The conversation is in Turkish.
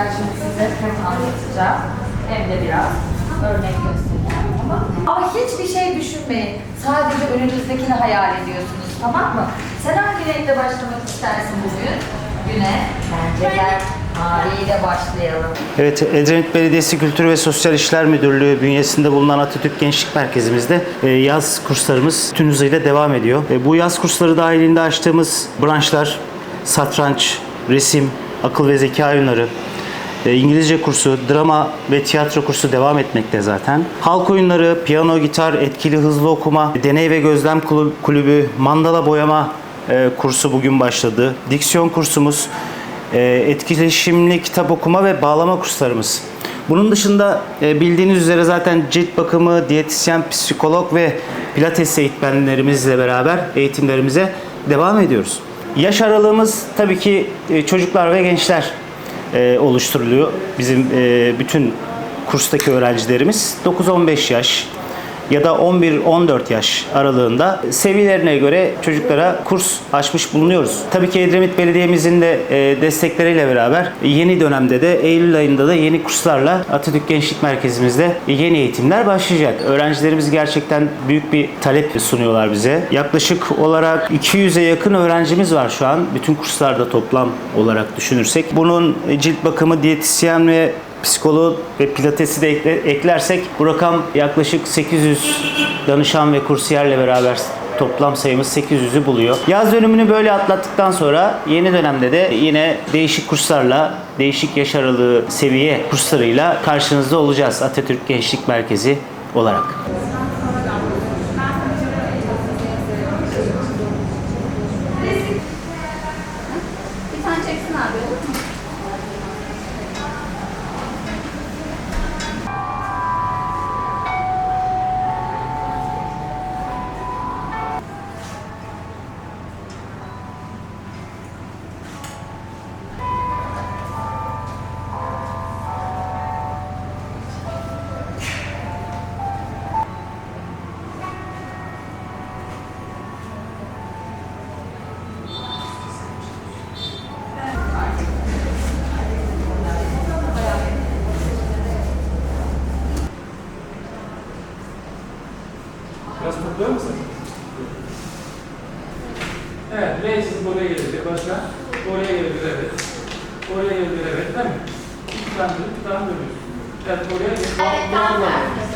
beraber şimdi size hem anlatacağım hem de biraz örnek göstereceğim mı? Ama hiçbir şey düşünmeyin. Sadece önünüzdekini hayal ediyorsunuz tamam mı? Sen hangi renkle başlamak istersin bugün? Güne. Bence gel maviyle başlayalım. Evet, Edremit Belediyesi Kültür ve Sosyal İşler Müdürlüğü bünyesinde bulunan Atatürk Gençlik Merkezimizde e, yaz kurslarımız tüm hızıyla devam ediyor. E, Bu yaz kursları dahilinde açtığımız branşlar satranç, resim, akıl ve zeka oyunları, e, İngilizce kursu, drama ve tiyatro kursu devam etmekte zaten. Halk oyunları, piyano, gitar, etkili hızlı okuma, deney ve gözlem kulübü, mandala boyama e, kursu bugün başladı. Diksiyon kursumuz, e, etkileşimli kitap okuma ve bağlama kurslarımız. Bunun dışında bildiğiniz üzere zaten cilt bakımı, diyetisyen, psikolog ve pilates eğitmenlerimizle beraber eğitimlerimize devam ediyoruz. Yaş aralığımız tabii ki çocuklar ve gençler e, oluşturuluyor. Bizim e, bütün kurstaki öğrencilerimiz 9-15 yaş ya da 11-14 yaş aralığında seviyelerine göre çocuklara kurs açmış bulunuyoruz. Tabii ki Edremit Belediye'mizin de e, destekleriyle beraber yeni dönemde de Eylül ayında da yeni kurslarla Atatürk Gençlik Merkezimizde yeni eğitimler başlayacak. Öğrencilerimiz gerçekten büyük bir talep sunuyorlar bize. Yaklaşık olarak 200'e yakın öğrencimiz var şu an. Bütün kurslarda toplam olarak düşünürsek. Bunun cilt bakımı, diyetisyen ve psikoloğu ve pilatesi de ekle- eklersek bu rakam yaklaşık 800 danışan ve kursiyerle beraber toplam sayımız 800'ü buluyor. Yaz dönümünü böyle atlattıktan sonra yeni dönemde de yine değişik kurslarla, değişik yaş aralığı seviye kurslarıyla karşınızda olacağız Atatürk Gençlik Merkezi olarak. Biraz topluyor musun? Evet, L'siz buraya gelecek. Başka? Oraya gelecek, evet. Oraya gelecek, evet. Değil mi? İki tane dönüp, iki tane dönüyorsun. Evet, oraya gelecek. Evet, tam tersi.